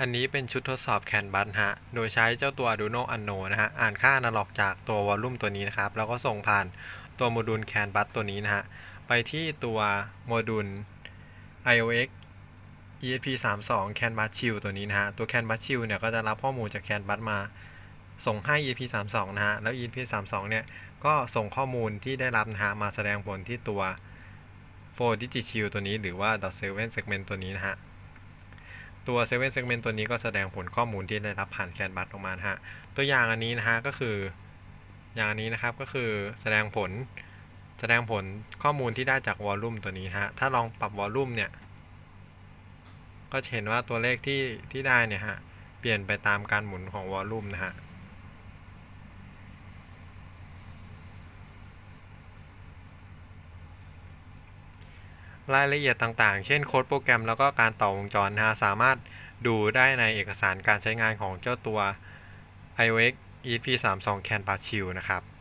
อันนี้เป็นชุดทดสอบแคนบัสฮะ โดยใช้เจ้าตัว Arduino Uno นะฮะ อ่านค่าอนาล็อกจากตัววอลลุ่มตัวนี้นะครับ แล้วก็ส่งผ่านตัวโมดูลแคนบัสตัวนี้นะฮะ ไปที่ตัวโมดูล IOX ESP32 CAN bus shield ตัวนี้นะฮะ ตัว CAN bus shield เนี่ยก็จะรับข้อมูลจาก CAN bus มา ส่งให้ ESP32 นะฮะ แล้ว ESP32 เนี่ยก็ส่งข้อมูลที่ได้รับนะฮะ มาแสดงผลที่ตัว 4 digit shield ตัวนี้ หรือว่า Dot 7 segment ตัวนี้นะฮะ ตัว 7 segment ตัวนี้ก็แสดงผลข้อมูลที่ได้รับผ่านแคนบัสออกมาฮะ ตัวอย่างอันนี้นะฮะก็คือ อย่างอันนี้นะครับก็คือแสดงผลแสดงผลข้อมูลที่ได้จากวอลลุ่มตัวนี้ฮะ ถ้าลองปรับวอลลุ่มเนี่ย ก็จะเห็นว่าตัวเลขที่ที่ได้เนี่ยฮะ เปลี่ยนไปตามการหมุนของวอลลุ่มนะฮะ รายละเอียดต่างๆ เช่นโค้ดโปรแกรมแล้วก็การต่อวงจรนะสามารถดูได้ในเอกสารการใช้งานของเจ้าตัว iOS EP32 CAN b u s Shield นะครับ